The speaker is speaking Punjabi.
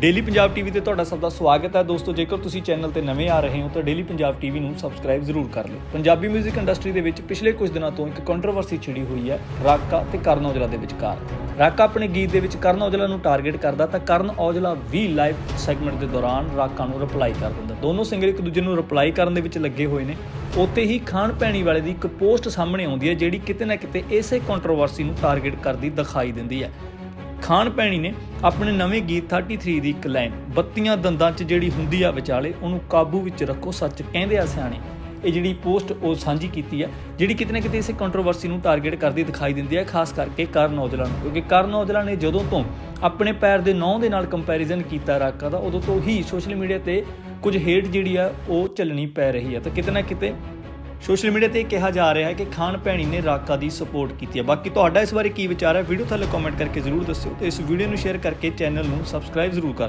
ਡੇਲੀ ਪੰਜਾਬ ਟੀਵੀ ਤੇ ਤੁਹਾਡਾ ਸਭ ਦਾ ਸਵਾਗਤ ਹੈ। ਦੋਸਤੋ, ਜੇਕਰ ਤੁਸੀਂ ਚੈਨਲ ਤੇ ਨਵੇਂ ਆ ਰਹੇ ਹੋ, ਤਾਂ ਡੇਲੀ ਪੰਜਾਬ ਟੀਵੀ ਨੂੰ ਸਬਸਕ੍ਰਾਈਬ ਜ਼ਰੂਰ ਕਰ ਲਓ। ਪੰਜਾਬੀ 뮤직 ਇੰਡਸਟਰੀ ਦੇ ਵਿੱਚ ਪਿਛਲੇ ਕੁਝ ਦਿਨਾਂ ਤੋਂ ਇੱਕ ਕੰਟਰੋਵਰਸੀ ਛਿੜੀ ਹੋਈ ਹੈ ਰਾਕਾ ਤੇ ਕਰਨ ਔਜਲਾ ਦੇ ਵਿਚਕਾਰ। ਰਾਕਾ ਆਪਣੇ ਗੀਤ ਦੇ ਵਿੱਚ ਕਰਨ ਔਜਲਾ ਨੂੰ ਟਾਰਗੇਟ ਕਰਦਾ, ਤਾਂ ਕਰਨ ਔਜਲਾ ਵੀ ਲਾਈਵ ਸੈਗਮੈਂਟ ਦੇ ਦੌਰਾਨ ਰਾਕਾ ਨੂੰ ਰਿਪਲਾਈ ਕਰ ਦਿੰਦਾ। ਦੋਨੋਂ ਸਿੰਗਰ ਇੱਕ ਦੂਜੇ ਨੂੰ ਰਿਪਲਾਈ ਕਰਨ ਦੇ ਵਿੱਚ ਲੱਗੇ ਹੋਏ ਨੇ। ਉੱਥੇ ਹੀ ਖਾਣ ਪੈਣੀ ਵਾਲੇ ਦੀ ਇੱਕ ਪੋਸਟ ਸਾਹਮਣੇ ਆਉਂਦੀ ਹੈ, ਜਿਹੜੀ ਕਿਤੇ ਨਾ ਕਿਤੇ ਇਸੇ ਕੰਟਰੋਵਰਸੀ ਨੂੰ ਟਾਰਗੇਟ ਕਰਦੀ, ਦਿਖਾਈ ਦਿੰਦੀ ਹੈ। ਖਾਨ ਪੈਣੀ ਨੇ ਆਪਣੇ ਨਵੇਂ ਗੀਤ 33 ਦੀ ਇੱਕ ਲਾਈਨ, ਬੱਤੀਆਂ ਦੰਦਾਂ 'ਚ ਜਿਹੜੀ ਹੁੰਦੀ ਆ ਵਿਚਾਲੇ, ਉਹਨੂੰ ਕਾਬੂ ਵਿੱਚ ਰੱਖੋ, ਸੱਚ ਕਹਿੰਦੇ ਆ ਸਿਆਣੇ। ਇਹ ਜਿਹੜੀ ਪੋਸਟ ਉਹ ਸਾਂਝੀ ਕੀਤੀ ਹੈ ਜਿਹੜੀ ਕਿਤੇ ਨਾ ਕਿਤੇ ਇਸੇ ਕੰਟਰੋਵਰਸੀ ਨੂੰ ਟਾਰਗੇਟ ਕਰਦੀ ਦਿਖਾਈ ਦਿੰਦੀ ਹੈ ਖਾਸ ਕਰਕੇ ਕਰਨ ਔਜਲਾ ਨੂੰ। ਕਿਉਂਕਿ ਕਰਨ ਔਜਲਾ ਨੇ ਜਦੋਂ ਤੋਂ ਆਪਣੇ ਪੈਰ ਦੇ ਨੌਂ ਦੇ ਨਾਲ ਕੰਪੈਰੀਜ਼ਨ ਕੀਤਾ ਰਾਕਾ ਦਾ, ਉਦੋਂ ਤੋਂ ਹੀ ਸੋਸ਼ਲ ਮੀਡੀਆ ਤੇ ਕੁਝ ਹੇਟ ਜਿਹੜੀ ਆ, ਉਹ ਚੱਲਣੀ ਪੈ ਰਹੀ ਹੈ ਤਾਂ ਕਿਤੇ ਨਾ ਕਿਤੇ ਸੋਸ਼ਲ ਮੀਡੀਆ ਤੇ ਕਿਹਾ ਜਾ ਰਿਹਾ ਹੈ ਕਿ ਖਾਨ ਭੈਣੀ ਨੇ ਰਾਕਾ ਦੀ ਸਪੋਰਟ ਕੀਤੀ ਹੈ। ਬਾਕੀ ਤੁਹਾਡਾ ਇਸ ਬਾਰੇ ਕੀ ਵਿਚਾਰ ਹੈ? ਵੀਡੀਓ ਥੱਲੇ ਕਮੈਂਟ ਕਰਕੇ ਜ਼ਰੂਰ ਦੱਸਿਓ ਤੇ ਇਸ ਵੀਡੀਓ ਨੂੰ ਸ਼ੇਅਰ ਕਰਕੇ ਚੈਨਲ ਨੂੰ ਸਬਸਕ੍ਰਾਈਬ ਜ਼ਰੂਰ ਕਰ